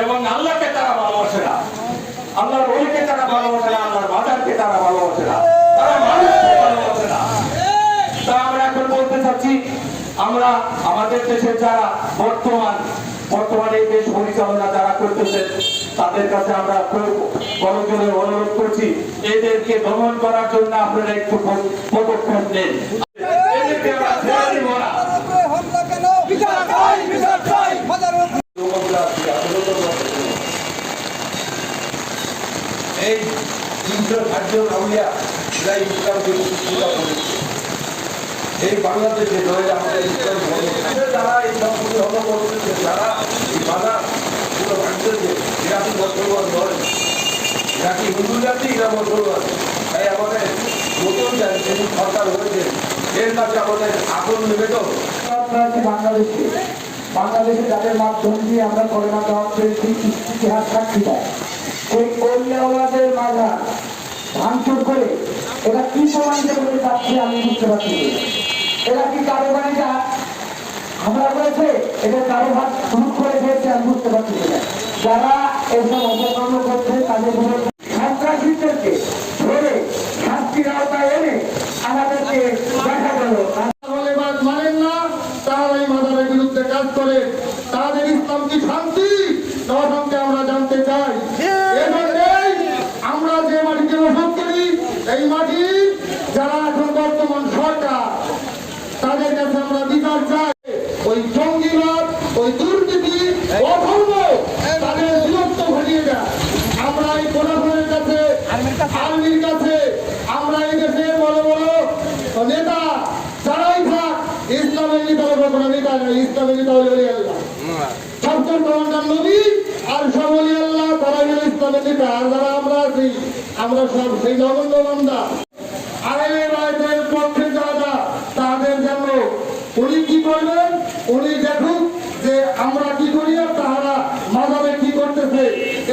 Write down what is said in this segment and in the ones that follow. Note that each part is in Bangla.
এবং আল্লাহকে তারা ভালোবাসে না। আল্লাহর বইকে তারা ভালোবাসে না, আল্লাহর বাজারকে তারা ভালোবাসে না। তারা মানুষকে ভালোবাসে না। তা আমরা এখন বলতে চাচ্ছি, আমরা আমাদের দেশের যারা বর্তমান, বর্তমানে এই দেশ পরিচালনা যারা করতেছেন, তাদের কাছে আমরা গণজনে অনুরোধ করছি, এদেরকে দমন করার জন্য আপনারা একটু পদক্ষেপ নেন। এই বাংলাদেশে যারা এই হল করতেছে এই বাধা পুরো ভাঙতেছে হিন্দু জাতি এরা তাই আমাদের নতুন সরকার হয়েছে, এর কাছে আমাদের আগুন নিবেদন। বাংলাদেশে বাংলাদেশে যাদের মাধ্যম দিয়ে আমরা করোনা দেওয়া ইতিহাস সাক্ষী দেয়। ওই কল্যাণদের মাঝা ভাঙচুর করে এটা কি সমাজে বলে যাচ্ছে আমি বুঝতে পারছি এরা কি কারও বাড়িটা হামলা এটা কারও হাত করে দিয়েছে আমি বুঝতে পারছি যারা এসব অপকর্ম করছে, তাদের সন্ত্রাসীদেরকে ধরে শাস্তির আওতায় এনে আমাদেরকে দেখা গেল। মানেন না, তারা এই মাদারের বিরুদ্ধে কাজ করে। তাদের ইসলাম কি শান্তি দর্শনকে আমরা জানতে চাই এজন্যই আমরা যে মাটিতে বসত করি এই মাটি যারা এখন বর্তমান সরকার তাদের কাছে আমরা বিচার চাই ওই জঙ্গিবাদ ওই দুর্নীতি অধর্ম তাদের বিরক্ত ঘটিয়ে দেয়। আমরা এই প্রশাসনের কাছে আর্মির কাছে। আমরা এই দেশের বড় বড় নেতা যারাই থাক ইসলামের নেতা হলো কোনো নেতা নয় ইসলামের নেতা হলো আল্লাহ। সবচেয়ে কমান্ডার নবী আর সব আল্লাহ তারাই হলো ইসলামের নেতা আর যারা আমরা আছি আমরা সব সেই নগণ্য বান্দা আইনের রায়তের পক্ষে যারা তাদের জন্য উনি কি করবেন? উনি দেখুন যে আমরা কি করি আর তাহারা মাদারে কি করতেছে।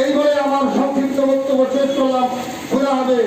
এই বলে আমার সংক্ষিপ্ত বক্তব্য শেষ করলাম। খোলা হবে